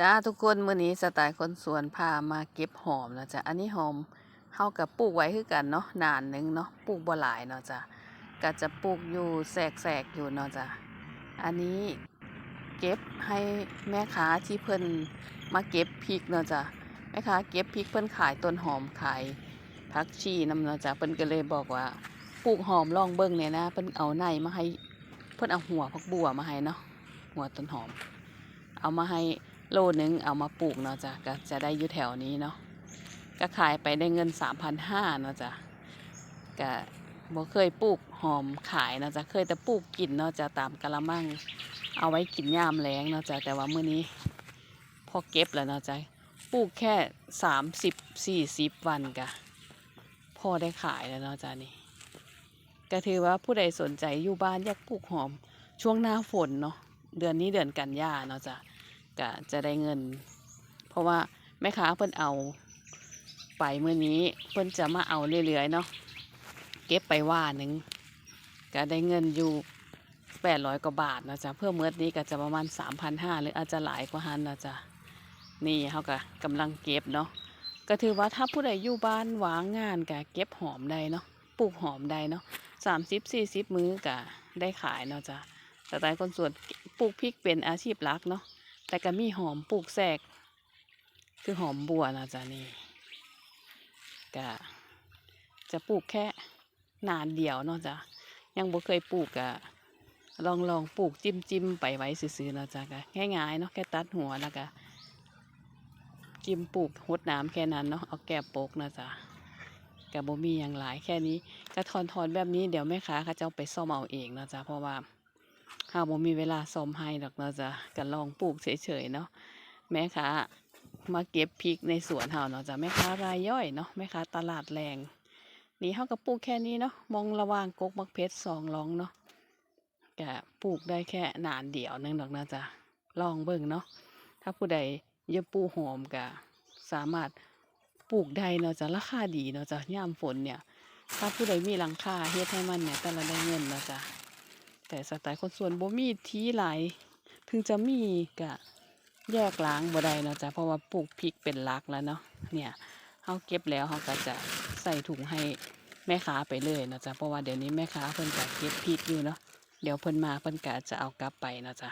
จ้าทุกคนมื้อนี้สไตล์คนสวนพามาเก็บหอมนะจ๊ะอันนี้หอมเฮากับปลูกไว้คือกันเนาะนานหนึงเนาะปลูกบ่หลายเนาะจ้ะก็จะปลูกอยู่แสกๆอยู่เนาะจ้ะอันนี้เก็บให้แม่ค้าที่เพิ่นมาเก็บพริกเนาะจ้ะแม่ค้าเก็บพริกเพิ่นขายต้นหอมขายผักชีนำเนาะจ้ะเพิ่นก็เลยบอกว่าปลูกหอมลองเบิ่งเนี่ยนะเพิ่นเอาในมาให้เพิ่นเอาหัวผักบัวมาให้เนาะหัวต้นหอม เอามาให้ โลนึงเอามาปลูกเนาะจ้ะก็จะได้อยู่แถวนี้เนาะก็ขายไปได้เงินสามพันห้าเนาะจ้ะก็บ่เคยปลูกหอมขายเนาะจ้ะเคยแต่ปลูกกินเนาะจ้ะตามกะละมัง เอาไว้กินยามแล้งเนาะจ้ะแต่ว่ามื้อนี้พอเก็บแล้วเนาะจ้ะปลูกแค่สามสิบสี่สิบวันกะพอได้ขายแล้วเนาะจ้ะนี่ก็ถือว่าผู้ใดสนใจอยู่บ้านอยากปลูกหอมช่วงหน้าฝนเนาะเดือนนี้เดือนกันยาเนาะจ้ะ ก็จะได้เงิน เพราะว่าแม่ค้าเพิ่นเอาไปเมื่อนี้เพิ่นจะมาเอาเรื่อยๆเนาะเก็บไปว่าหนึ่งก็ได้เงินอยู่แปดร้อยกว่าบาทนะจ๊ะเพื่อเมื่อนี้ก็จะประมาณสามพันห้าหรืออาจจะหลายกว่าหันนะจ๊ะนี่เขาก็กำลังเก็บเนาะก็ถือว่าถ้าผู้ใดอยู่บ้านวางงานก็เก็บหอมได้เนาะปลูกหอมได้เนาะสามสิบสี่สิบมื้อก็ได้ขายเนาะจ้ะแต่ตายคนส่วนปลูกพริกเป็นอาชีพหลักเนาะ แต่ก็มีหอมปลูกแทรก คือหอมบัวนะจ๊ะนี่ก็จะปลูกแค่นานเดียวเนาะจ๊ะยังบ่เคยปลูกกะลองลองปลูกจิ้มจิ้มไปไว้ซื้อๆเนาะจ๊ะก็ง่ายๆเนาะแค่ตัดหัวแล้วก็จิ้มปลูกหดน้ำแค่นั้นเนาะเอาแก้ปกนะจ๊ะกับบ่มีอย่างหลายแค่นี้กระทอนทอนๆแบบนี้เดี๋ยวแม่ค้าเขาจะเอาไปซ่อมเอาเองนะจ๊ะเพราะว่า ข้าบ่มีเวลาซ่อมให้ดอกเนาะจะกันลองปลูกเฉยๆเนาะแม่ค้ามาเก็บพริกในสวนเฮาเนาะจ้ะแม่ค้ารายย่อยเนาะแม่ค้าตลาดแรง นี่เฮาก็ปลูกแค่นี้เนาะมองระว่างกกมักเพชรสองลองเนาะก็ปลูกได้แค่นานเดียวนึงดอกนะจ้ะลองเบิ่งเนาะถ้าผู้ใดอยาปลูกหอมก็สามารถปลูกได้เนาะจ้ะราคาดีเนาะจ้ะยามฝนเนี่ย ถ้าผู้ใดมีหลังคาเฮ็ดให้มันเนี่ยแต่ละได้เงินเนาะจ้ะ แต่สไตล์คนส่วนบ่มีทีหลายถึงจะมีกะแยกล้างบ่ได้นะจ๊ะเพราะว่าปลูกพริกเป็นลักแล้วเนาะเนี่ยเขาเก็บแล้วเฮาก็จะใส่ถุงให้แม่ค้าไปเลยนะจ๊ะเพราะว่าเดี๋ยวนี้แม่ค้าเพิ่นก็เก็บพริกอยู่เนาะเดี๋ยวเพิ่นมาเพิ่นก็จะเอากลับไปนะจ๊ะ